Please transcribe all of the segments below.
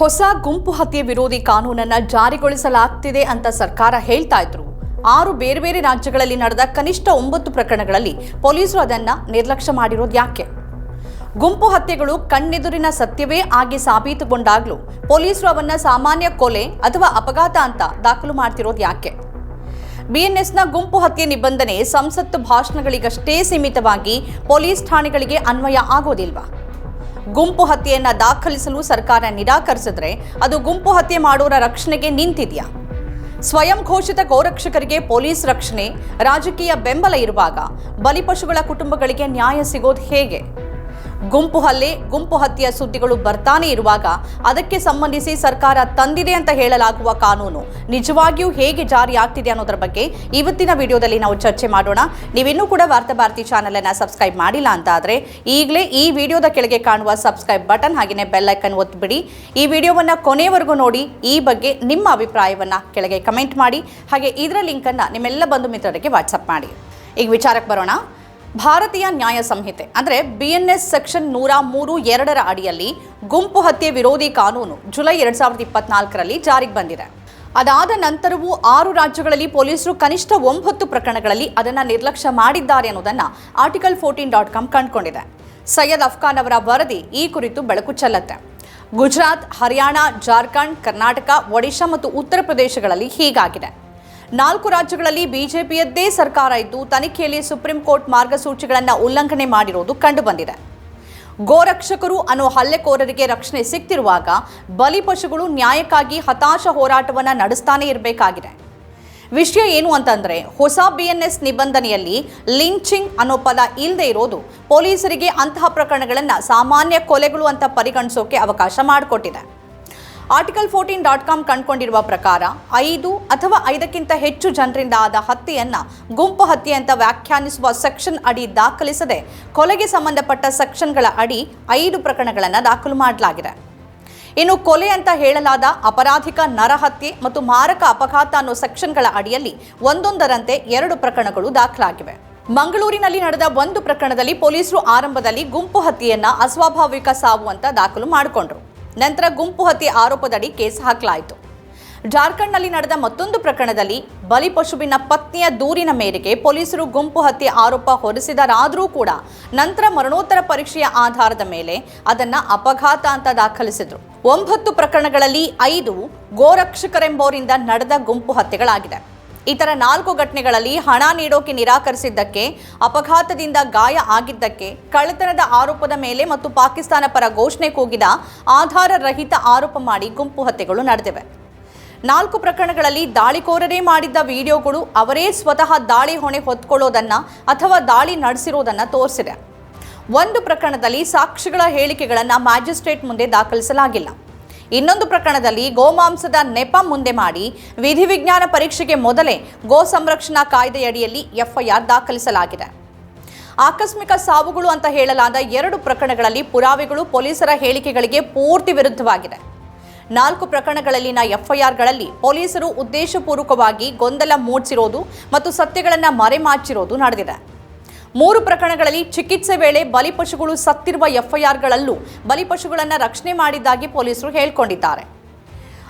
ಹೊಸ ಗುಂಪು ಹತ್ಯೆ ವಿರೋಧಿ ಕಾನೂನನ್ನ ಜಾರಿಗೊಳಿಸಲಾಗ್ತಿದೆ ಅಂತ ಸರ್ಕಾರ ಹೇಳ್ತಾ ಇದ್ರು. ಆರು ಬೇರೆ ಬೇರೆ ರಾಜ್ಯಗಳಲ್ಲಿ ನಡೆದ ಕನಿಷ್ಠ ಒಂಬತ್ತು ಪ್ರಕರಣಗಳಲ್ಲಿ ಪೊಲೀಸರು ಅದನ್ನ ನಿರ್ಲಕ್ಷ್ಯ ಮಾಡಿರೋದು ಯಾಕೆ? ಗುಂಪು ಹತ್ಯೆಗಳು ಕಣ್ಣೆದುರಿನ ಸತ್ಯವೇ ಆಗಿ ಸಾಬೀತುಗೊಂಡಾಗಲೂ ಪೊಲೀಸರು ಅವನ್ನ ಸಾಮಾನ್ಯ ಕೊಲೆ ಅಥವಾ ಅಪಘಾತ ಅಂತ ದಾಖಲು ಮಾಡ್ತಿರೋದು ಯಾಕೆ? ಬಿಎನ್ಎಸ್ನ ಗುಂಪು ಹತ್ಯೆ ನಿಬಂಧನೆ ಸಂಸತ್ತು ಭಾಷಣಗಳಿಗಷ್ಟೇ ಸೀಮಿತವಾಗಿ ಪೊಲೀಸ್ ಠಾಣೆಗಳಿಗೆ ಅನ್ವಯ ಆಗೋದಿಲ್ವಾ? ಗುಂಪು ಹತ್ಯೆಯನ್ನ ದಾಖಲಿಸಲು ಸರ್ಕಾರ ನಿರಾಕರಿಸಿದ್ರೆ ಅದು ಗುಂಪು ಹತ್ಯೆ ಮಾಡೋರ ರಕ್ಷಣೆಗೆ ನಿಂತಿದೆಯಾ? ಸ್ವಯಂ ಘೋಷಿತ ಗೋರಕ್ಷಕರಿಗೆ ಪೊಲೀಸ್ ರಕ್ಷಣೆ, ರಾಜಕೀಯ ಬೆಂಬಲ ಇರುವಾಗ ಬಲಿಪಶುಗಳ ಕುಟುಂಬಗಳಿಗೆ ನ್ಯಾಯ ಸಿಗೋದು ಹೇಗೆ? ಗುಂಪು ಹಲ್ಲೆ, ಗುಂಪು ಹತ್ಯೆಯ ಸುದ್ದಿಗಳು ಬರ್ತಾನೆ ಇರುವಾಗ ಅದಕ್ಕೆ ಸಂಬಂಧಿಸಿ ಸರ್ಕಾರ ತಂದಿದೆ ಅಂತ ಹೇಳಲಾಗುವ ಕಾನೂನು ನಿಜವಾಗಿಯೂ ಹೇಗೆ ಜಾರಿ ಆಗ್ತಿದೆ ಅನ್ನೋದರ ಬಗ್ಗೆ ಇವತ್ತಿನ ವಿಡಿಯೋದಲ್ಲಿ ನಾವು ಚರ್ಚೆ ಮಾಡೋಣ. ನೀವಿನ್ನೂ ಕೂಡ ವಾರ್ತಾ ಭಾರತಿ ಚಾನೆಲ್ ಅನ್ನ ಸಬ್ಸ್ಕ್ರೈಬ್ ಮಾಡಿಲ್ಲ ಅಂತ ಆದರೆ ಈಗಲೇ ಈ ವಿಡಿಯೋದ ಕೆಳಗೆ ಕಾಣುವ ಸಬ್ಸ್ಕ್ರೈಬ್ ಬಟನ್ ಹಾಗೆಯೇ ಐಕನ್ ಒತ್ತಿಬಿಡಿ ಈ ವಿಡಿಯೋವನ್ನ ಕೊನೆಯವರೆಗೂ ನೋಡಿ, ಈ ಬಗ್ಗೆ ನಿಮ್ಮ ಅಭಿಪ್ರಾಯವನ್ನ ಕೆಳಗೆ ಕಮೆಂಟ್ ಮಾಡಿ, ಹಾಗೆ ಇದರ ಲಿಂಕನ್ನು ನಿಮ್ಮೆಲ್ಲ ಬಂಧು ಮಿತ್ರರಿಗೆ ವಾಟ್ಸಪ್ ಮಾಡಿ. ಈಗ ವಿಚಾರಕ್ಕೆ ಬರೋಣ. ಭಾರತೀಯ ನ್ಯಾಯ ಸಂಹಿತೆ, ಅಂದರೆ ಬಿ ಎನ್ ಎಸ್ ಸೆಕ್ಷನ್ ನೂರ ಮೂರು ಎರಡರ ಅಡಿಯಲ್ಲಿ ಗುಂಪು ಹತ್ಯೆ ವಿರೋಧಿ ಕಾನೂನು ಜುಲೈ ಎರಡ್ ಸಾವಿರದ ಇಪ್ಪತ್ನಾಲ್ಕರಲ್ಲಿ ಜಾರಿಗೆ ಬಂದಿದೆ. ಅದಾದ ನಂತರವೂ ಆರು ರಾಜ್ಯಗಳಲ್ಲಿ ಪೊಲೀಸರು ಕನಿಷ್ಠ ಒಂಬತ್ತು ಪ್ರಕರಣಗಳಲ್ಲಿ ಅದನ್ನು ನಿರ್ಲಕ್ಷ್ಯ ಮಾಡಿದ್ದಾರೆ ಅನ್ನೋದನ್ನು ಆರ್ಟಿಕಲ್ ಫೋರ್ಟೀನ್ ಡಾಟ್ ಕಾಮ್ ಕಂಡುಕೊಂಡಿದೆ. ಸೈಯದ್ ಅಫ್ಘಾನ್ ಅವರ ವರದಿ ಈ ಕುರಿತು ಬೆಳಕು ಚೆಲ್ಲತ್ತೆ. ಗುಜರಾತ್, ಹರಿಯಾಣ, ಜಾರ್ಖಂಡ್, ಕರ್ನಾಟಕ, ಒಡಿಶಾ ಮತ್ತು ಉತ್ತರ ಪ್ರದೇಶಗಳಲ್ಲಿ ಹೀಗಾಗಿದೆ. ನಾಲ್ಕು ರಾಜ್ಯಗಳಲ್ಲಿ ಬಿಜೆಪಿಯದ್ದೇ ಸರ್ಕಾರ ಇದ್ದು, ತನಿಖೆಯಲ್ಲಿ ಸುಪ್ರೀಂ ಕೋರ್ಟ್ ಮಾರ್ಗಸೂಚಿಗಳನ್ನು ಉಲ್ಲಂಘನೆ ಮಾಡಿರುವುದು ಕಂಡುಬಂದಿದೆ. ಗೋರಕ್ಷಕರು ಅನ್ನೋ ಹಲ್ಲೆಕೋರರಿಗೆ ರಕ್ಷಣೆ ಸಿಕ್ತಿರುವಾಗ ಬಲಿಪಶುಗಳು ನ್ಯಾಯಕ್ಕಾಗಿ ಹತಾಶ ಹೋರಾಟವನ್ನು ನಡೆಸ್ತಾನೆ ಇರಬೇಕಾಗಿದೆ. ವಿಷಯ ಏನು ಅಂತಂದರೆ, ಹೊಸ ಬಿ ಎನ್ ಎಸ್ ನಿಬಂಧನೆಯಲ್ಲಿ ಲಿಂಚಿಂಗ್ ಅನ್ನೋ ಪದ ಇಲ್ಲದೆ ಇರೋದು ಪೊಲೀಸರಿಗೆ ಅಂತಹ ಪ್ರಕರಣಗಳನ್ನು ಸಾಮಾನ್ಯ ಕೊಲೆಗಳು ಅಂತ ಪರಿಗಣಿಸೋಕೆ ಅವಕಾಶ ಮಾಡಿಕೊಟ್ಟಿದೆ. ಆರ್ಟಿಕಲ್ ಫೋರ್ಟೀನ್ ಡಾಟ್ ಕಾಮ್ ಕಂಡುಕೊಂಡಿರುವ ಪ್ರಕಾರ ಐದು ಅಥವಾ ಐದಕ್ಕಿಂತ ಹೆಚ್ಚು ಜನರಿಂದ ಆದ ಹತ್ಯೆಯನ್ನ ಗುಂಪು ಹತ್ಯೆ ಅಂತ ವ್ಯಾಖ್ಯಾನಿಸುವ ಸೆಕ್ಷನ್ ಅಡಿ ದಾಖಲಿಸದೆ ಕೊಲೆಗೆ ಸಂಬಂಧಪಟ್ಟ ಸೆಕ್ಷನ್ಗಳ ಅಡಿ ಐದು ಪ್ರಕರಣಗಳನ್ನು ದಾಖಲು ಮಾಡಲಾಗಿದೆ. ಇನ್ನು ಕೊಲೆ ಅಂತ ಹೇಳಲಾದ ಅಪರಾಧಿಕ ನರಹತ್ಯೆ ಮತ್ತು ಮಾರಕ ಅಪಘಾತ ಅನ್ನೋ ಸೆಕ್ಷನ್ಗಳ ಅಡಿಯಲ್ಲಿ ಒಂದೊಂದರಂತೆ ಎರಡು ಪ್ರಕರಣಗಳು ದಾಖಲಾಗಿವೆ. ಮಂಗಳೂರಿನಲ್ಲಿ ನಡೆದ ಒಂದು ಪ್ರಕರಣದಲ್ಲಿ ಪೊಲೀಸರು ಆರಂಭದಲ್ಲಿ ಗುಂಪು ಹತ್ಯೆಯನ್ನ ಅಸ್ವಾಭಾವಿಕ ಸಾವು ಅಂತ ದಾಖಲು ಮಾಡಿಕೊಂಡ್ರು. ನಂತರ ಗುಂಪು ಹತ್ಯೆ ಆರೋಪದಡಿ ಕೇಸ್ ಹಾಕಲಾಯಿತು. ಜಾರ್ಖಂಡ್ನಲ್ಲಿ ನಡೆದ ಮತ್ತೊಂದು ಪ್ರಕರಣದಲ್ಲಿ ಬಲಿಪಶುವಿನ ಪತ್ನಿಯ ದೂರಿನ ಮೇರೆಗೆ ಪೊಲೀಸರು ಗುಂಪು ಹತ್ಯೆ ಆರೋಪ ಹೊರಿಸಿದರಾದರೂ ಕೂಡ ನಂತರ ಮರಣೋತ್ತರ ಪರೀಕ್ಷೆಯ ಆಧಾರದ ಮೇಲೆ ಅದನ್ನು ಅಪಘಾತ ಅಂತ ದಾಖಲಿಸಿದರು. ಒಂಬತ್ತು ಪ್ರಕರಣಗಳಲ್ಲಿ ಐದು ಗೋರಕ್ಷಕರೆಂಬವರಿಂದ ನಡೆದ ಗುಂಪು ಹತ್ಯೆಗಳಾಗಿದೆ ಇತರ ನಾಲ್ಕು ಘಟನೆಗಳಲ್ಲಿ ಹಣ ನೀಡೋಕೆ ನಿರಾಕರಿಸಿದ್ದಕ್ಕೆ, ಅಪಘಾತದಿಂದ ಗಾಯ ಆಗಿದ್ದಕ್ಕೆ, ಕಳ್ಳತನದ ಆರೋಪದ ಮೇಲೆ ಮತ್ತು ಪಾಕಿಸ್ತಾನ ಪರ ಘೋಷಣೆ ಕೂಗಿದ ಆಧಾರ ರಹಿತ ಆರೋಪ ಮಾಡಿ ಗುಂಪು ಹತ್ಯೆಗಳು ನಡೆದಿವೆ. ನಾಲ್ಕು ಪ್ರಕರಣಗಳಲ್ಲಿ ದಾಳಿಕೋರರೇ ಮಾಡಿದ್ದ ವಿಡಿಯೋಗಳು ಅವರೇ ಸ್ವತಃ ದಾಳಿ ಹೊಣೆ ಹೊತ್ಕೊಳ್ಳೋದನ್ನ ಅಥವಾ ದಾಳಿ ನಡೆಸಿರೋದನ್ನ ತೋರಿಸಿದೆ. ಒಂದು ಪ್ರಕರಣದಲ್ಲಿ ಸಾಕ್ಷಿಗಳ ಹೇಳಿಕೆಗಳನ್ನು ಮ್ಯಾಜಿಸ್ಟ್ರೇಟ್ ಮುಂದೆ ದಾಖಲಿಸಲಾಗಿಲ್ಲ. ಇನ್ನೊಂದು ಪ್ರಕರಣದಲ್ಲಿ ಗೋಮಾಂಸದ ನೆಪ ಮುಂದೆ ಮಾಡಿ ವಿಧಿವಿಜ್ಞಾನ ಪರೀಕ್ಷೆಗೆ ಮೊದಲೇ ಗೋ ಸಂರಕ್ಷಣಾ ಕಾಯ್ದೆಯಡಿಯಲ್ಲಿ ಎಫ್ಐಆರ್ ದಾಖಲಿಸಲಾಗಿದೆ. ಆಕಸ್ಮಿಕ ಸಾವುಗಳು ಅಂತ ಹೇಳಲಾದ ಎರಡು ಪ್ರಕರಣಗಳಲ್ಲಿ ಪುರಾವೆಗಳು ಪೊಲೀಸರ ಹೇಳಿಕೆಗಳಿಗೆ ಪೂರ್ತಿ ವಿರುದ್ಧವಾಗಿದೆ. ನಾಲ್ಕು ಪ್ರಕರಣಗಳಲ್ಲಿನ ಎಫ್ಐಆರ್ಗಳಲ್ಲಿ ಪೊಲೀಸರು ಉದ್ದೇಶಪೂರ್ವಕವಾಗಿ ಗೊಂದಲ ಮೂಡಿಸಿರೋದು ಮತ್ತು ಸತ್ಯಗಳನ್ನು ಮರೆಮಾಚಿರೋದು ನಡೆದಿದೆ. ಮೂರು ಪ್ರಕರಣಗಳಲ್ಲಿ ಚಿಕಿತ್ಸೆ ವೇಳೆ ಬಲಿಪಶುಗಳು ಸತ್ತಿರುವ ಎಫ್ಐಆರ್ಗಳಲ್ಲೂ ಬಲಿಪಶುಗಳನ್ನು ರಕ್ಷಣೆ ಮಾಡಿದ್ದಾಗಿ ಪೊಲೀಸರು ಹೇಳಿಕೊಂಡಿದ್ದಾರೆ.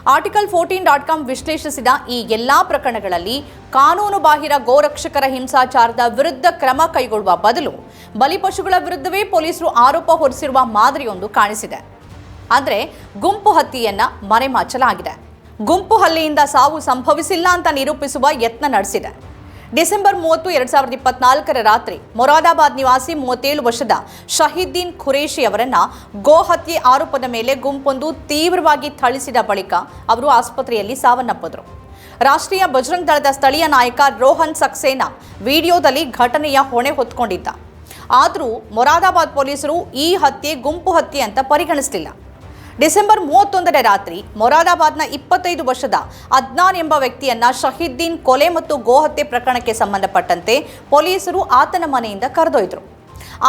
ಆರ್ಟಿಕಲ್ ಫೋರ್ಟೀನ್ ಡಾಟ್ ಕಾಮ್ ವಿಶ್ಲೇಷಿಸಿದ ಈ ಎಲ್ಲಾ ಪ್ರಕರಣಗಳಲ್ಲಿ ಕಾನೂನು ಬಾಹಿರ ಗೋರಕ್ಷಕರ ಹಿಂಸಾಚಾರದ ವಿರುದ್ಧ ಕ್ರಮ ಕೈಗೊಳ್ಳುವ ಬದಲು ಬಲಿಪಶುಗಳ ವಿರುದ್ಧವೇ ಪೊಲೀಸರು ಆರೋಪ ಹೊರಿಸಿರುವ ಮಾದರಿಯೊಂದು ಕಾಣಿಸಿದೆ. ಆದರೆ ಗುಂಪು ಹತ್ಯೆಯನ್ನ ಮರೆಮಾಚಲಾಗಿದೆ. ಗುಂಪು ಹಲ್ಲೆಯಿಂದ ಸಾವು ಸಂಭವಿಸಿಲ್ಲ ಅಂತ ನಿರೂಪಿಸುವ ಯತ್ನ ನಡೆಸಿದೆ. ಡಿಸೆಂಬರ್ ಮೂವತ್ತು, ಎರಡ್ ಸಾವಿರದ ಇಪ್ಪತ್ನಾಲ್ಕರ ರಾತ್ರಿ ಮೊರಾದಾಬಾದ್ ನಿವಾಸಿ ಮೂವತ್ತೇಳು ವರ್ಷದ ಶಹೀದ್ದೀನ್ ಖುರೇಶಿ ಅವರನ್ನ ಗೋ ಹತ್ಯೆ ಆರೋಪದ ಮೇಲೆ ಗುಂಪೊಂದು ತೀವ್ರವಾಗಿ ಥಳಿಸಿದ ಬಳಿಕ ಅವರು ಆಸ್ಪತ್ರೆಯಲ್ಲಿ ಸಾವನ್ನಪ್ಪಿದರು. ರಾಷ್ಟ್ರೀಯ ಬಜರಂಗ್ ದಳದ ಸ್ಥಳೀಯ ನಾಯಕ ರೋಹನ್ ಸಕ್ಸೇನಾ ವಿಡಿಯೋದಲ್ಲಿ ಘಟನೆಯ ಹೊಣೆ ಹೊತ್ಕೊಂಡಿದ್ದ. ಆದರೂ ಮೊರಾದಾಬಾದ್ ಪೊಲೀಸರು ಈ ಹತ್ಯೆ ಗುಂಪು ಹತ್ಯೆ ಅಂತ ಪರಿಗಣಿಸಲಿಲ್ಲ. ಡಿಸೆಂಬರ್ ಮೂವತ್ತೊಂದರ ರಾತ್ರಿ ಮೊರಾದಾಬಾದ್ನ ಇಪ್ಪತ್ತೈದು ವರ್ಷದ ಅದ್ನಾನ್ ಎಂಬ ವ್ಯಕ್ತಿಯನ್ನ ಶಹೀದ್ದೀನ್ ಕೊಲೆ ಮತ್ತು ಗೋಹತ್ಯೆ ಪ್ರಕರಣಕ್ಕೆ ಸಂಬಂಧಪಟ್ಟಂತೆ ಪೊಲೀಸರು ಆತನ ಮನೆಯಿಂದ ಕರೆದೊಯ್ದರು.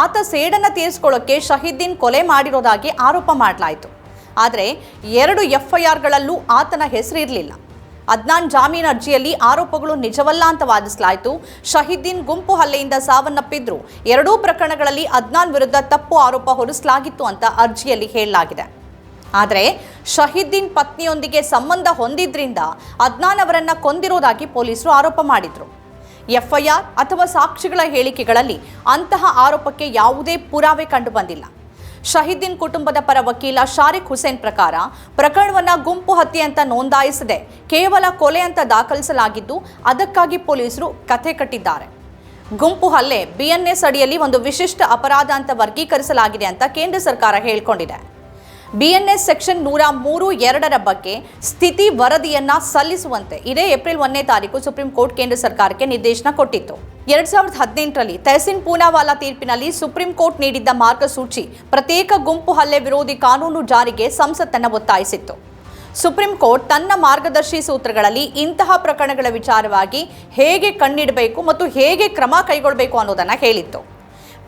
ಆತ ಸೇಡನ್ನು ತೀರಿಸಿಕೊಳ್ಳೋಕೆ ಶಹೀದ್ದೀನ್ ಕೊಲೆ ಮಾಡಿರೋದಾಗಿ ಆರೋಪ ಮಾಡಲಾಯಿತು. ಆದರೆ ಎರಡು ಎಫ್ಐಆರ್ಗಳಲ್ಲೂ ಆತನ ಹೆಸರಿರಲಿಲ್ಲ. ಅದ್ನಾನ್ ಜಾಮೀನು ಅರ್ಜಿಯಲ್ಲಿ ಆರೋಪಗಳು ನಿಜವಲ್ಲ ಅಂತ ವಾದಿಸಲಾಯಿತು. ಶಹೀದ್ದೀನ್ ಗುಂಪು ಹಲ್ಲೆಯಿಂದ ಸಾವನ್ನಪ್ಪಿದ್ರು. ಎರಡೂ ಪ್ರಕರಣಗಳಲ್ಲಿ ಅದ್ನಾನ್ ವಿರುದ್ಧ ತಪ್ಪು ಆರೋಪ ಹೊರಿಸಲಾಗಿತ್ತು ಅಂತ ಅರ್ಜಿಯಲ್ಲಿ ಹೇಳಲಾಗಿದೆ. ಆದರೆ ಶಹೀದ್ದೀನ್ ಪತ್ನಿಯೊಂದಿಗೆ ಸಂಬಂಧ ಹೊಂದಿದ್ರಿಂದ ಅದ್ನಾನ್ ಅವರನ್ನು ಕೊಂದಿರುವುದಾಗಿ ಪೊಲೀಸರು ಆರೋಪ ಮಾಡಿದ್ರು. ಎಫ್ಐಆರ್ ಅಥವಾ ಸಾಕ್ಷಿಗಳ ಹೇಳಿಕೆಗಳಲ್ಲಿ ಅಂತಹ ಆರೋಪಕ್ಕೆ ಯಾವುದೇ ಪುರಾವೆ ಕಂಡುಬಂದಿಲ್ಲ. ಶಹೀದ್ದೀನ್ ಕುಟುಂಬದ ಪರ ವಕೀಲ ಶಾರಿಕ್ ಹುಸೇನ್ ಪ್ರಕಾರ ಪ್ರಕರಣವನ್ನ ಗುಂಪು ಹತ್ಯೆ ಅಂತ ನೋಂದಾಯಿಸದೆ ಕೇವಲ ಕೊಲೆ ಅಂತ ದಾಖಲಿಸಲಾಗಿದ್ದು ಅದಕ್ಕಾಗಿ ಪೊಲೀಸರು ಕಥೆ ಕಟ್ಟಿದ್ದಾರೆ. ಗುಂಪು ಹಲ್ಲೆ ಬಿಎನ್ಎಸ್ ಅಡಿಯಲ್ಲಿ ಒಂದು ವಿಶಿಷ್ಟ ಅಪರಾಧ ಅಂತ ವರ್ಗೀಕರಿಸಲಾಗಿದೆ ಅಂತ ಕೇಂದ್ರ ಸರ್ಕಾರ ಹೇಳಿಕೊಂಡಿದೆ. ಬಿಎನ್ಎಸ್ ಸೆಕ್ಷನ್ ನೂರ ಮೂರು ಎರಡರ ಬಗ್ಗೆ ಸ್ಥಿತಿ ವರದಿಯನ್ನ ಸಲ್ಲಿಸುವಂತೆ ಇದೇ ಏಪ್ರಿಲ್ ಒಂದನೇ ತಾರೀಕು ಸುಪ್ರೀಂ ಕೋರ್ಟ್ ಕೇಂದ್ರ ಸರ್ಕಾರಕ್ಕೆ ನಿರ್ದೇಶನ ಕೊಟ್ಟಿತ್ತು. ಎರಡ್ ಸಾವಿರದ ಹದಿನೆಂಟರಲ್ಲಿ ತಹಸೀನ್ ಪೂನಾವಾಲಾ ತೀರ್ಪಿನಲ್ಲಿ ಸುಪ್ರೀಂ ಕೋರ್ಟ್ ನೀಡಿದ್ದ ಮಾರ್ಗಸೂಚಿ ಪ್ರತ್ಯೇಕ ಗುಂಪು ಹಲ್ಲೆ ವಿರೋಧಿ ಕಾನೂನು ಜಾರಿಗೆ ಸಂಸತ್ತನ್ನು ಒತ್ತಾಯಿಸಿತ್ತು. ಸುಪ್ರೀಂ ಕೋರ್ಟ್ ತನ್ನ ಮಾರ್ಗದರ್ಶಿ ಸೂತ್ರಗಳಲ್ಲಿ ಇಂತಹ ಪ್ರಕರಣಗಳ ವಿಚಾರವಾಗಿ ಹೇಗೆ ಕಣ್ಣಿಡಬೇಕು ಮತ್ತು ಹೇಗೆ ಕ್ರಮ ಕೈಗೊಳ್ಳಬೇಕು ಅನ್ನೋದನ್ನು ಹೇಳಿತ್ತು.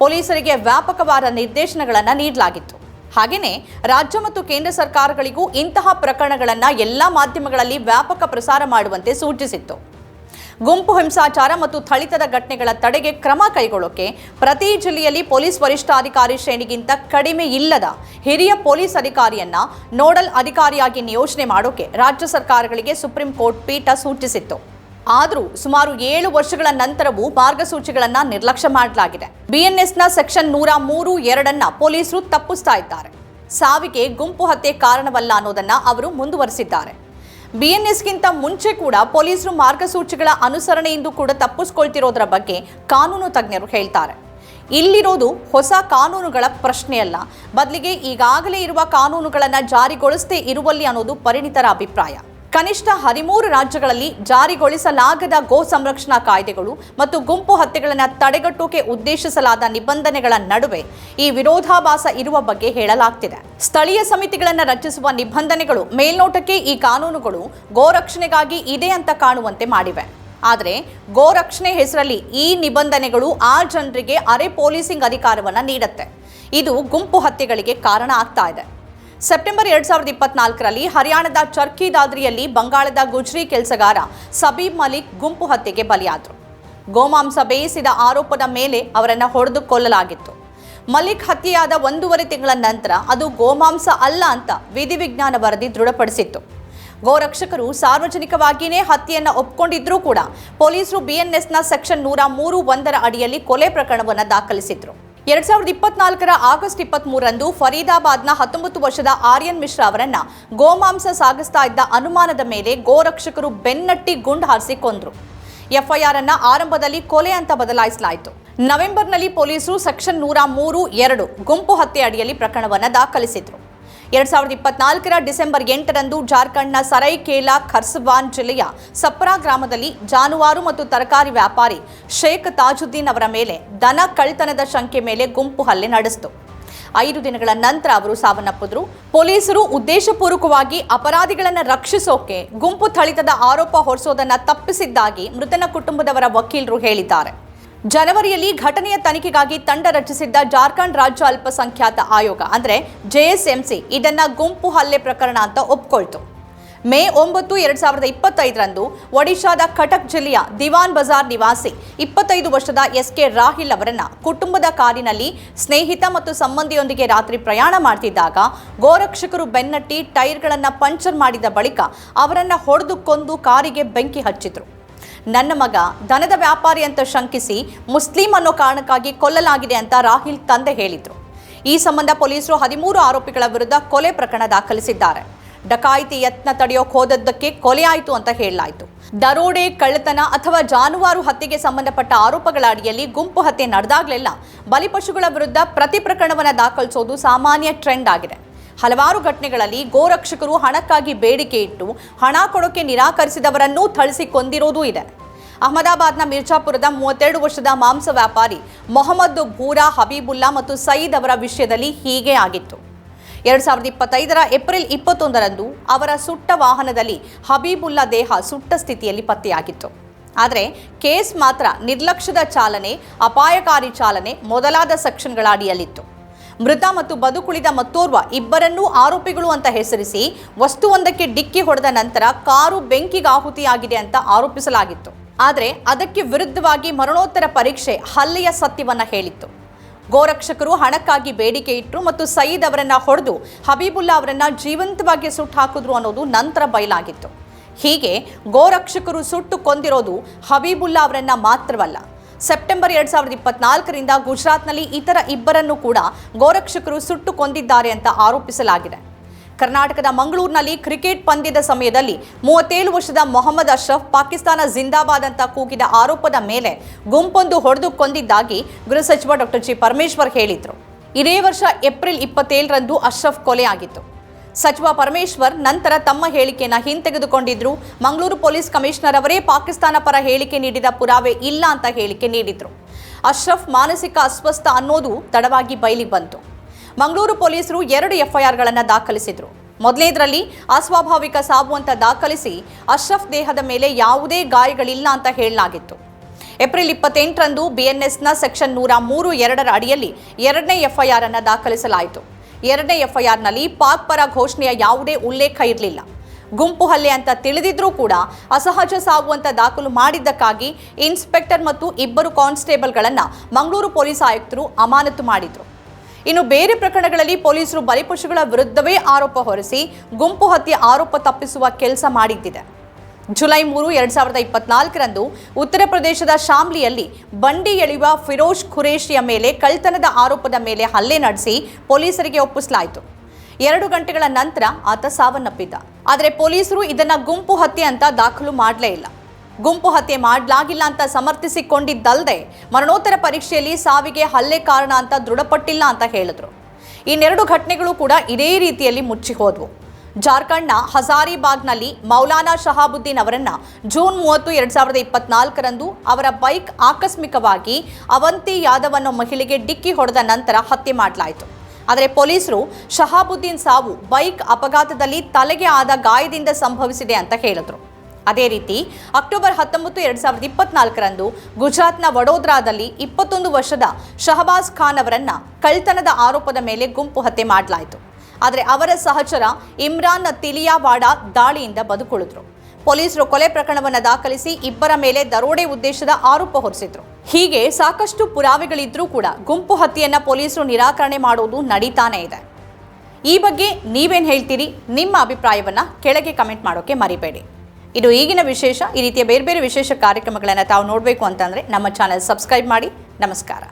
ಪೊಲೀಸರಿಗೆ ವ್ಯಾಪಕವಾದ ನಿರ್ದೇಶನಗಳನ್ನು ನೀಡಲಾಗಿತ್ತು. ಹಾಗೆಯೇ ರಾಜ್ಯ ಮತ್ತು ಕೇಂದ್ರ ಸರ್ಕಾರಗಳಿಗೂ ಇಂತಹ ಪ್ರಕರಣಗಳನ್ನು ಎಲ್ಲ ಮಾಧ್ಯಮಗಳಲ್ಲಿ ವ್ಯಾಪಕ ಪ್ರಸಾರ ಮಾಡುವಂತೆ ಸೂಚಿಸಿತ್ತು. ಗುಂಪು ಹಿಂಸಾಚಾರ ಮತ್ತು ಥಳಿತದ ಘಟನೆಗಳ ತಡೆಗೆ ಕ್ರಮ ಕೈಗೊಳ್ಳೋಕೆ ಪ್ರತಿ ಜಿಲ್ಲೆಯಲ್ಲಿ ಪೊಲೀಸ್ ವರಿಷ್ಠಾಧಿಕಾರಿ ಶ್ರೇಣಿಗಿಂತ ಕಡಿಮೆ ಇಲ್ಲದ ಹಿರಿಯ ಪೊಲೀಸ್ ಅಧಿಕಾರಿಯನ್ನ ನೋಡಲ್ ಅಧಿಕಾರಿಯಾಗಿ ನಿಯೋಜನೆ ಮಾಡೋಕೆ ರಾಜ್ಯ ಸರ್ಕಾರಗಳಿಗೆ ಸುಪ್ರೀಂ ಕೋರ್ಟ್ ಪೀಠ ಸೂಚಿಸಿತ್ತು. ಆದರೂ ಸುಮಾರು ಏಳು ವರ್ಷಗಳ ನಂತರವೂ ಮಾರ್ಗಸೂಚಿಗಳನ್ನ ನಿರ್ಲಕ್ಷ್ಯ ಮಾಡಲಾಗಿದೆ. ಬಿಎನ್ಎಸ್ನ ಸೆಕ್ಷನ್ ನೂರ ಮೂರು ಎರಡನ್ನ ಪೊಲೀಸರು ತಪ್ಪಿಸ್ತಾ ಇದ್ದಾರೆ. ಸಾವಿಗೆ ಗುಂಪು ಹತ್ಯೆ ಕಾರಣವಲ್ಲ ಅನ್ನೋದನ್ನ ಅವರು ಮುಂದುವರೆಸಿದ್ದಾರೆ. ಬಿಎನ್ಎಸ್ಗಿಂತ ಮುಂಚೆ ಕೂಡ ಪೊಲೀಸರು ಮಾರ್ಗಸೂಚಿಗಳ ಅನುಸರಣೆಯಿಂದ ಕೂಡ ತಪ್ಪಿಸ್ಕೊಳ್ತಿರೋದ್ರ ಬಗ್ಗೆ ಕಾನೂನು ತಜ್ಞರು ಹೇಳ್ತಾರೆ. ಇಲ್ಲಿರೋದು ಹೊಸ ಕಾನೂನುಗಳ ಪ್ರಶ್ನೆಯಲ್ಲ. ಬದಲಿಗೆ ಈಗಾಗಲೇ ಇರುವ ಕಾನೂನುಗಳನ್ನು ಜಾರಿಗೊಳಿಸದೇ ಇರುವಲ್ಲಿ ಅನ್ನೋದು ಪರಿಣಿತರ ಅಭಿಪ್ರಾಯ. ಕನಿಷ್ಠ ಹದಿಮೂರು ರಾಜ್ಯಗಳಲ್ಲಿ ಜಾರಿಗೊಳಿಸಲಾಗದ ಗೋ ಸಂರಕ್ಷಣಾ ಕಾಯ್ದೆಗಳು ಮತ್ತು ಗುಂಪು ಹತ್ಯೆಗಳನ್ನು ತಡೆಗಟ್ಟುವಿಕೆ ಉದ್ದೇಶಿಸಲಾದ ನಿಬಂಧನೆಗಳ ನಡುವೆ ಈ ವಿರೋಧಾಭಾಸ ಇರುವ ಬಗ್ಗೆ ಹೇಳಲಾಗ್ತಿದೆ. ಸ್ಥಳೀಯ ಸಮಿತಿಗಳನ್ನು ರಚಿಸುವ ನಿಬಂಧನೆಗಳು ಮೇಲ್ನೋಟಕ್ಕೆ ಈ ಕಾನೂನುಗಳು ಗೋರಕ್ಷಣೆಗಾಗಿ ಇದೆ ಅಂತ ಕಾಣುವಂತೆ ಮಾಡಿವೆ. ಆದರೆ ಗೋರಕ್ಷಣೆ ಹೆಸರಲ್ಲಿ ಈ ನಿಬಂಧನೆಗಳು ಆ ಜನರಿಗೆ ಅರೆ ಪೊಲೀಸಿಂಗ್ ಅಧಿಕಾರವನ್ನು ನೀಡುತ್ತೆ. ಇದು ಗುಂಪು ಹತ್ಯೆಗಳಿಗೆ ಕಾರಣ ಆಗ್ತಾ ಇದೆ. ಸೆಪ್ಟೆಂಬರ್ ಎರಡ್ ಸಾವಿರದ ಇಪ್ಪತ್ನಾಲ್ಕರಲ್ಲಿ ಹರಿಯಾಣದ ಚರ್ಕಿ ದಾದ್ರಿಯಲ್ಲಿ ಬಂಗಾಳದ ಗುಜ್ರಿ ಕೆಲಸಗಾರ ಸಬೀಬ್ ಮಲಿಕ್ ಗುಂಪು ಹತ್ಯೆಗೆ ಬಲಿಯಾದರು. ಗೋಮಾಂಸ ಬೇಯಿಸಿದ ಆರೋಪದ ಮೇಲೆ ಅವರನ್ನು ಹೊಡೆದು ಕೊಲ್ಲಲಾಗಿತ್ತು ಮಲಿಕ್ ಹತ್ಯೆಯಾದ ಒಂದೂವರೆ ತಿಂಗಳ ನಂತರ ಅದು ಗೋಮಾಂಸ ಅಲ್ಲ ಅಂತ ವಿಧಿವಿಜ್ಞಾನ ವರದಿ ದೃಢಪಡಿಸಿತ್ತು. ಗೋರಕ್ಷಕರು ಸಾರ್ವಜನಿಕವಾಗಿಯೇ ಹತ್ಯೆಯನ್ನು ಒಪ್ಕೊಂಡಿದ್ರೂ ಕೂಡ ಪೊಲೀಸರು ಬಿಎನ್ಎಸ್ನ ಸೆಕ್ಷನ್ ನೂರ ಮೂರು ಒಂದರ ಅಡಿಯಲ್ಲಿ ಕೊಲೆ ಪ್ರಕರಣವನ್ನು ದಾಖಲಿಸಿದ್ರು. ಎರಡ್ ಸಾವಿರದ ಇಪ್ಪತ್ನಾಲ್ಕರ ಆಗಸ್ಟ್ ಇಪ್ಪತ್ತ್ ಮೂರರಂದು ಫರೀದಾಬಾದ್ನ ಹತ್ತೊಂಬತ್ತು ವರ್ಷದ ಆರ್ಯನ್ ಮಿಶ್ರಾ ಅವರನ್ನ ಗೋಮಾಂಸ ಸಾಗಿಸ್ತಾ ಇದ್ದ ಅನುಮಾನದ ಮೇಲೆ ಗೋರಕ್ಷಕರು ಬೆನ್ನಟ್ಟಿ ಗುಂಡು ಹಾರಿಸಿ ಕೊಂದ್ರು. ಎಫ್ಐಆರ್ ಅನ್ನ ಆರಂಭದಲ್ಲಿ ಕೊಲೆ ಅಂತ ಬದಲಾಯಿಸಲಾಯಿತು. ನವೆಂಬರ್ನಲ್ಲಿ ಪೊಲೀಸರು ಸೆಕ್ಷನ್ ನೂರ ಮೂರು ಎರಡು ಗುಂಪು ಹತ್ಯೆ ಅಡಿಯಲ್ಲಿ ಪ್ರಕರಣವನ್ನು ದಾಖಲಿಸಿದ್ರು. ಎರಡ್ ಸಾವಿರದ ಇಪ್ಪತ್ನಾಲ್ಕರ ಡಿಸೆಂಬರ್ ಎಂಟರಂದು ಜಾರ್ಖಂಡ್ನ ಸರೈಕೇಲಾ ಖರ್ಸವಾನ್ ಜಿಲ್ಲೆಯ ಸಪ್ರಾ ಗ್ರಾಮದಲ್ಲಿ ಜಾನುವಾರು ಮತ್ತು ತರಕಾರಿ ವ್ಯಾಪಾರಿ ಶೇಖ್ ತಾಜುದ್ದೀನ್ ಅವರ ಮೇಲೆ ದನ ಕಳ್ತನದ ಶಂಕೆ ಮೇಲೆ ಗುಂಪು ಹಲ್ಲೆ ನಡೆಸಿತು. ಐದು ದಿನಗಳ ನಂತರ ಅವರು ಸಾವನ್ನಪ್ಪಿದ್ರು. ಪೊಲೀಸರು ಉದ್ದೇಶಪೂರ್ವಕವಾಗಿ ಅಪರಾಧಿಗಳನ್ನು ರಕ್ಷಿಸೋಕೆ ಗುಂಪು ಥಳಿತದ ಆರೋಪ ಹೊರಿಸೋದನ್ನ ತಪ್ಪಿಸಿದ್ದಾಗಿ ಮೃತನ ಕುಟುಂಬದವರ ವಕೀಲರು ಹೇಳಿದ್ದಾರೆ. ಜನವರಿಯಲ್ಲಿ ಘಟನೆಯ ತನಿಖೆಗಾಗಿ ತಂಡ ರಚಿಸಿದ್ದ ಜಾರ್ಖಂಡ್ ರಾಜ್ಯ ಅಲ್ಪಸಂಖ್ಯಾತ ಆಯೋಗ, ಅಂದರೆ ಜೆಎಸ್ಎಂಸಿ ಇದನ್ನ ಗುಂಪು ಹಲ್ಲೆ ಪ್ರಕರಣ ಅಂತ ಒಪ್ಕೊಳ್ತು. ಮೇ ಒಂಬತ್ತು ಎರಡ್ ಸಾವಿರದ ಇಪ್ಪತ್ತೈದರಂದು ಒಡಿಶಾದ ಕಟಕ್ ಜಿಲ್ಲೆಯ ದಿವಾನ್ ಬಜಾರ್ ನಿವಾಸಿ ಇಪ್ಪತ್ತೈದು ವರ್ಷದ ಎಸ್ ಕೆ ರಾಹಿಲ್ ಅವರನ್ನ ಕುಟುಂಬದ ಕಾರಿನಲ್ಲಿ ಸ್ನೇಹಿತ ಮತ್ತು ಸಂಬಂಧಿಯೊಂದಿಗೆ ರಾತ್ರಿ ಪ್ರಯಾಣ ಮಾಡ್ತಿದ್ದಾಗ ಗೋರಕ್ಷಕರು ಬೆನ್ನಟ್ಟಿ ಟೈರ್ಗಳನ್ನು ಪಂಚರ್ ಮಾಡಿದ ಬಳಿಕ ಅವರನ್ನು ಹೊಡೆದು ಕೊಂದು ಕಾರಿಗೆ ಬೆಂಕಿ ಹಚ್ಚಿದ್ರು. ನನ್ನ ಮಗ ದನದ ವ್ಯಾಪಾರಿ ಅಂತ ಶಂಕಿಸಿ ಮುಸ್ಲಿಂ ಅನ್ನೋ ಕಾರಣಕ್ಕಾಗಿ ಕೊಲ್ಲಲಾಗಿದೆ ಅಂತ ರಾಹಿಲ್ ತಂದೆ ಹೇಳಿದರು. ಈ ಸಂಬಂಧ ಪೊಲೀಸರು ಹದಿಮೂರು ಆರೋಪಿಗಳ ವಿರುದ್ಧ ಕೊಲೆ ಪ್ರಕರಣ ದಾಖಲಿಸಿದ್ದಾರೆ. ಡಕಾಯಿತಿ ಯತ್ನ ತಡೆಯೋಕ್ ಹೋದದ್ದಕ್ಕೆ ಕೊಲೆ ಆಯಿತು ಅಂತ ಹೇಳಲಾಯಿತು. ದರೋಡೆ, ಕಳ್ಳತನ ಅಥವಾ ಜಾನುವಾರು ಹತ್ಯೆಗೆ ಸಂಬಂಧಪಟ್ಟ ಆರೋಪಗಳ ಅಡಿಯಲ್ಲಿ ಗುಂಪು ಹತ್ಯೆ ನಡೆದಾಗಲೆಲ್ಲ ಬಲಿಪಶುಗಳ ವಿರುದ್ಧ ಪ್ರತಿ ಪ್ರಕರಣವನ್ನು ದಾಖಲಿಸೋದು ಸಾಮಾನ್ಯ ಟ್ರೆಂಡ್ ಆಗಿದೆ. ಹಲವಾರು ಘಟನೆಗಳಲ್ಲಿ ಗೋರಕ್ಷಕರು ಹಣಕ್ಕಾಗಿ ಬೇಡಿಕೆ ಇಟ್ಟು ಹಣ ಕೊಡೋಕೆ ನಿರಾಕರಿಸಿದವರನ್ನೂ ಥಳಿಸಿ ಕೊಂದಿರೋದೂ ಇದೆ. ಅಹಮದಾಬಾದ್ನ ಮಿರ್ಜಾಪುರದ ಮೂವತ್ತೆರಡು ವರ್ಷದ ಮಾಂಸ ವ್ಯಾಪಾರಿ ಮೊಹಮ್ಮದ್ ಭೂರಾ ಹಬೀಬುಲ್ಲಾ ಮತ್ತು ಸಯೀದ್ ಅವರ ವಿಷಯದಲ್ಲಿ ಹೀಗೆ ಆಗಿತ್ತು. ಎರಡು ಸಾವಿರದ ಇಪ್ಪತ್ತೈದರ ಏಪ್ರಿಲ್ ಇಪ್ಪತ್ತೊಂದರಂದು ಅವರ ಸುಟ್ಟ ವಾಹನದಲ್ಲಿ ಹಬೀಬುಲ್ಲಾ ದೇಹ ಸುಟ್ಟ ಸ್ಥಿತಿಯಲ್ಲಿ ಪತ್ತೆಯಾಗಿತ್ತು. ಆದರೆ ಕೇಸ್ ಮಾತ್ರ ನಿರ್ಲಕ್ಷ್ಯದ ಚಾಲನೆ, ಅಪಾಯಕಾರಿ ಚಾಲನೆ ಮೊದಲಾದ ಸೆಕ್ಷನ್ಗಳ ಅಡಿಯಲ್ಲಿತ್ತು. ಮೃತ ಮತ್ತು ಬದುಕುಳಿದ ಮತ್ತೋರ್ವ ಇಬ್ಬರನ್ನೂ ಆರೋಪಿಗಳು ಅಂತ ಹೆಸರಿಸಿ ವಸ್ತುವೊಂದಕ್ಕೆ ಡಿಕ್ಕಿ ಹೊಡೆದ ನಂತರ ಕಾರು ಬೆಂಕಿಗೆ ಆಹುತಿಯಾಗಿದೆ ಅಂತ ಆರೋಪಿಸಲಾಗಿತ್ತು. ಆದರೆ ಅದಕ್ಕೆ ವಿರುದ್ಧವಾಗಿ ಮರಣೋತ್ತರ ಪರೀಕ್ಷೆ ಹಲ್ಲೆಯ ಸತ್ಯವನ್ನ ಹೇಳಿತ್ತು. ಗೋರಕ್ಷಕರು ಹಣಕ್ಕಾಗಿ ಬೇಡಿಕೆ ಇಟ್ಟರು ಮತ್ತು ಸಯೀದ್ ಅವರನ್ನ ಹೊಡೆದು ಹಬೀಬುಲ್ಲಾ ಅವರನ್ನ ಜೀವಂತವಾಗಿ ಸುಟ್ಟು ಹಾಕಿದ್ರು ಅನ್ನೋದು ನಂತರ ಬಯಲಾಗಿತ್ತು. ಹೀಗೆ ಗೋರಕ್ಷಕರು ಸುಟ್ಟು ಕೊಂದಿರೋದು ಹಬೀಬುಲ್ಲಾ ಅವರನ್ನ ಮಾತ್ರವಲ್ಲ ಸೆಪ್ಟೆಂಬರ್ ಎರಡ್ ಸಾವಿರದ ಇಪ್ಪತ್ನಾಲ್ಕರಿಂದ ಗುಜರಾತ್ನಲ್ಲಿ ಇತರ ಇಬ್ಬರನ್ನು ಕೂಡ ಗೋರಕ್ಷಕರು ಸುಟ್ಟು ಕೊಂದಿದ್ದಾರೆ ಅಂತ ಆರೋಪಿಸಲಾಗಿದೆ. ಕರ್ನಾಟಕದ ಮಂಗಳೂರಿನಲ್ಲಿ ಕ್ರಿಕೆಟ್ ಪಂದ್ಯದ ಸಮಯದಲ್ಲಿ ಮೂವತ್ತೇಳು ವರ್ಷದ ಮೊಹಮ್ಮದ್ ಅಶ್ರಫ್ ಪಾಕಿಸ್ತಾನ ಜಿಂದಾಬಾದ್ ಅಂತ ಕೂಗಿದ ಆರೋಪದ ಮೇಲೆ ಗುಂಪೊಂದು ಹೊಡೆದು ಕೊಂದಿದ್ದಾಗಿ ಗೃಹ ಸಚಿವ ಡಾಕ್ಟರ್ ಜಿ ಪರಮೇಶ್ವರ್ ಹೇಳಿದರು. ಇದೇ ವರ್ಷ ಏಪ್ರಿಲ್ ಇಪ್ಪತ್ತೇಳರಂದು ಅಶ್ರಫ್ ಕೊಲೆ ಆಗಿತ್ತು ಸಚಿವ ಪರಮೇಶ್ವರ್ ನಂತರ ತಮ್ಮ ಹೇಳಿಕೆಯನ್ನು ಹಿಂತೆಗೆದುಕೊಂಡಿದ್ರು. ಮಂಗಳೂರು ಪೊಲೀಸ್ ಕಮಿಷನರ್ ಅವರೇ ಪಾಕಿಸ್ತಾನ ಪರ ಹೇಳಿಕೆ ನೀಡಿದ ಪುರಾವೆ ಇಲ್ಲ ಅಂತ ಹೇಳಿಕೆ ನೀಡಿದ್ರು. ಅಶ್ರಫ್ ಮಾನಸಿಕ ಅಸ್ವಸ್ಥ ಅನ್ನೋದು ತಡವಾಗಿ ಬಯಲಿಗೆ ಬಂತು. ಮಂಗಳೂರು ಪೊಲೀಸರು ಎರಡು ಎಫ್ಐಆರ್ಗಳನ್ನು ದಾಖಲಿಸಿದ್ರು. ಮೊದಲನೇದರಲ್ಲಿ ಅಸ್ವಾಭಾವಿಕ ಸಾವು ಅಂತ ದಾಖಲಿಸಿ ಅಶ್ರಫ್ ದೇಹದ ಮೇಲೆ ಯಾವುದೇ ಗಾಯಗಳಿಲ್ಲ ಅಂತ ಹೇಳಲಾಗಿತ್ತು. ಏಪ್ರಿಲ್ ಇಪ್ಪತ್ತೆಂಟರಂದು ಬಿಎನ್ಎಸ್ನ ಸೆಕ್ಷನ್ ನೂರ ಮೂರು ಎರಡರ ಅಡಿಯಲ್ಲಿ ಎರಡನೇ ಎಫ್ಐಆರ್ ಅನ್ನು ದಾಖಲಿಸಲಾಯಿತು. ಎರಡನೇ ಎಫ್ಐಆರ್ನಲ್ಲಿ ಪಾಕ್ ಪರ ಘೋಷಣೆಯ ಯಾವುದೇ ಉಲ್ಲೇಖ ಇರಲಿಲ್ಲ. ಗುಂಪು ಹಲ್ಲೆ ಅಂತ ತಿಳಿದಿದ್ರೂ ಕೂಡ ಅಸಹಜ ಸಾವು ಅಂತ ದಾಖಲು ಮಾಡಿದ್ದಕ್ಕಾಗಿ ಇನ್ಸ್ಪೆಕ್ಟರ್ ಮತ್ತು ಇಬ್ಬರು ಕಾನ್ಸ್ಟೇಬಲ್ಗಳನ್ನು ಮಂಗಳೂರು ಪೊಲೀಸ್ ಆಯುಕ್ತರು ಅಮಾನತು ಮಾಡಿದರು. ಇನ್ನು ಬೇರೆ ಪ್ರಕರಣಗಳಲ್ಲಿ ಪೊಲೀಸರು ಬಲಿಪಶುಗಳ ವಿರುದ್ಧವೇ ಆರೋಪ ಹೊರಿಸಿ ಗುಂಪು ಹತ್ಯೆ ಆರೋಪ ತಪ್ಪಿಸುವ ಕೆಲಸ ಮಾಡಿದ್ದಿದೆ. ಜುಲೈ ಮೂರು, ಎರಡ್ ಸಾವಿರದ ಇಪ್ಪತ್ನಾಲ್ಕರಂದು ಉತ್ತರ ಪ್ರದೇಶದ ಶಾಮ್ಲಿಯಲ್ಲಿ ಬಂಡಿ ಎಳೆಯುವ ಫಿರೋಜ್ ಖುರೇಶಿಯ ಮೇಲೆ ಕಳ್ತನದ ಆರೋಪದ ಮೇಲೆ ಹಲ್ಲೆ ನಡೆಸಿ ಪೊಲೀಸರಿಗೆ ಒಪ್ಪಿಸಲಾಯಿತು. ಎರಡು ಗಂಟೆಗಳ ನಂತರ ಆತ ಸಾವನ್ನಪ್ಪಿದ್ದ. ಆದರೆ ಪೊಲೀಸರು ಇದನ್ನ ಗುಂಪು ಹತ್ಯೆ ಅಂತ ದಾಖಲು ಮಾಡಲೇ ಇಲ್ಲ. ಗುಂಪು ಹತ್ಯೆ ಮಾಡಲಾಗಿಲ್ಲ ಅಂತ ಸಮರ್ಥಿಸಿಕೊಂಡಿದ್ದಲ್ಲದೆ ಮರಣೋತ್ತರ ಪರೀಕ್ಷೆಯಲ್ಲಿ ಸಾವಿಗೆ ಹಲ್ಲೆ ಕಾರಣ ಅಂತ ದೃಢಪಟ್ಟಿಲ್ಲ ಅಂತ ಹೇಳಿದ್ರು. ಇನ್ನೆರಡು ಘಟನೆಗಳು ಕೂಡ ಇದೇ ರೀತಿಯಲ್ಲಿ ಮುಚ್ಚಿ ಹೋದ್ವು ಜಾರ್ಖಂಡ್ನ ಹಜಾರಿಬಾಗ್ನಲ್ಲಿ ಮೌಲಾನಾ ಶಹಾಬುದ್ದೀನ್ ಅವರನ್ನ ಜೂನ್ ಮೂವತ್ತು, ಎರಡ್ ಸಾವಿರದ ಇಪ್ಪತ್ನಾಲ್ಕರಂದು ಅವರ ಬೈಕ್ ಆಕಸ್ಮಿಕವಾಗಿ ಅವಂತಿ ಯಾದವ್ ಅನ್ನೋ ಮಹಿಳೆಗೆ ಡಿಕ್ಕಿ ಹೊಡೆದ ನಂತರ ಹತ್ಯೆ ಮಾಡಲಾಯಿತು. ಆದರೆ ಪೊಲೀಸರು ಶಹಾಬುದ್ದೀನ್ ಸಾವು ಬೈಕ್ ಅಪಘಾತದಲ್ಲಿ ತಲೆಗೆ ಆದ ಗಾಯದಿಂದ ಸಂಭವಿಸಿದೆ ಅಂತ ಹೇಳಿದ್ರು. ಅದೇ ರೀತಿ ಅಕ್ಟೋಬರ್ ಹತ್ತೊಂಬತ್ತು, ಎರಡ್ ಸಾವಿರದ ಇಪ್ಪತ್ನಾಲ್ಕರಂದು ಗುಜರಾತ್ನ ವಡೋದರಾದಲ್ಲಿ ಇಪ್ಪತ್ತೊಂದು ವರ್ಷದ ಶಹಬಾಜ್ ಖಾನ್ ಅವರನ್ನ ಕಳ್ತನದ ಆರೋಪದ ಮೇಲೆ ಗುಂಪು ಹತ್ಯೆ ಮಾಡಲಾಯಿತು. ಆದರೆ ಅವರ ಸಹಚರ ಇಮ್ರಾನ್ ತಿಲಿಯಾವಾಡ ದಾಳಿಯಿಂದ ಬದುಕುಳಿದ್ರು. ಪೊಲೀಸರು ಕೊಲೆ ಪ್ರಕರಣವನ್ನು ದಾಖಲಿಸಿ ಇಬ್ಬರ ಮೇಲೆ ದರೋಡೆ ಉದ್ದೇಶದ ಆರೋಪ ಹೊರಿಸಿದ್ರು. ಹೀಗೆ ಸಾಕಷ್ಟು ಪುರಾವೆಗಳಿದ್ರೂ ಕೂಡ ಗುಂಪು ಹತ್ಯೆಯನ್ನ ಪೊಲೀಸರು ನಿರಾಕರಣೆ ಮಾಡೋದು ನಡೀತಾನೆ ಇದೆ. ಈ ಬಗ್ಗೆ ನೀವೇನು ಹೇಳ್ತೀರಿ? ನಿಮ್ಮ ಅಭಿಪ್ರಾಯವನ್ನ ಕೆಳಗೆ ಕಮೆಂಟ್ ಮಾಡೋಕೆ ಮರಿಬೇಡಿ. ಇದು ಈಗಿನ ವಿಶೇಷ. ಈ ರೀತಿಯ ಬೇರೆ ಬೇರೆ ವಿಶೇಷ ಕಾರ್ಯಕ್ರಮಗಳನ್ನು ತಾವು ನೋಡಬೇಕು ಅಂತಂದರೆ ನಮ್ಮ ಚಾನೆಲ್ ಸಬ್ಸ್ಕ್ರೈಬ್ ಮಾಡಿ. ನಮಸ್ಕಾರ.